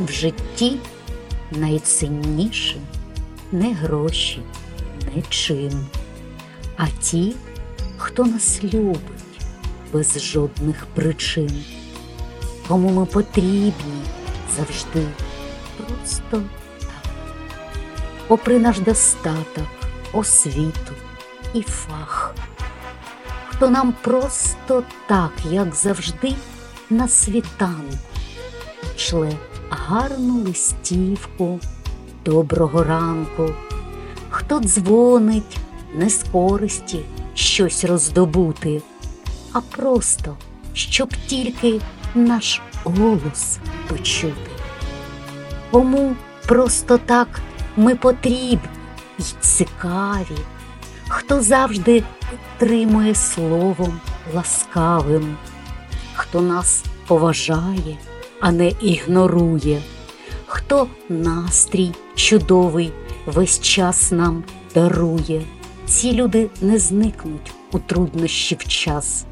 В житті найцінніше не гроші, не чин, а ті, хто нас любить без жодних причин, кому ми потрібні завжди просто так. Попри наш достаток, освіту і фах, хто нам просто так, як завжди, на світанку шле гарну листівку, доброго ранку, хто дзвонить не з користі щось роздобути, а просто щоб тільки наш голос почути. Кому просто так ми потрібні й цікаві, хто завжди підтримує словом ласкавим, хто нас поважає, а не ігнорує, хто настрій чудовий весь час нам дарує. Ці люди не зникнуть у труднощі в час,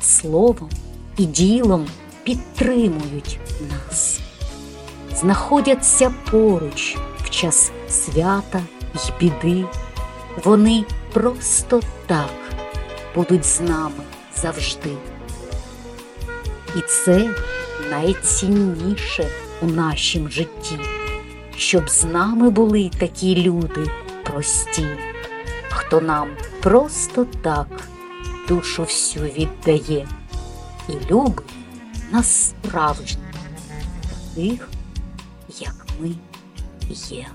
словом і ділом підтримують нас, знаходяться поруч в час свята й біди. Вони просто так будуть з нами завжди. І це найцінніше у нашім житті, щоб з нами були такі люди прості, хто нам просто так душу всю віддає і любить нас справжніх, таких, як ми є.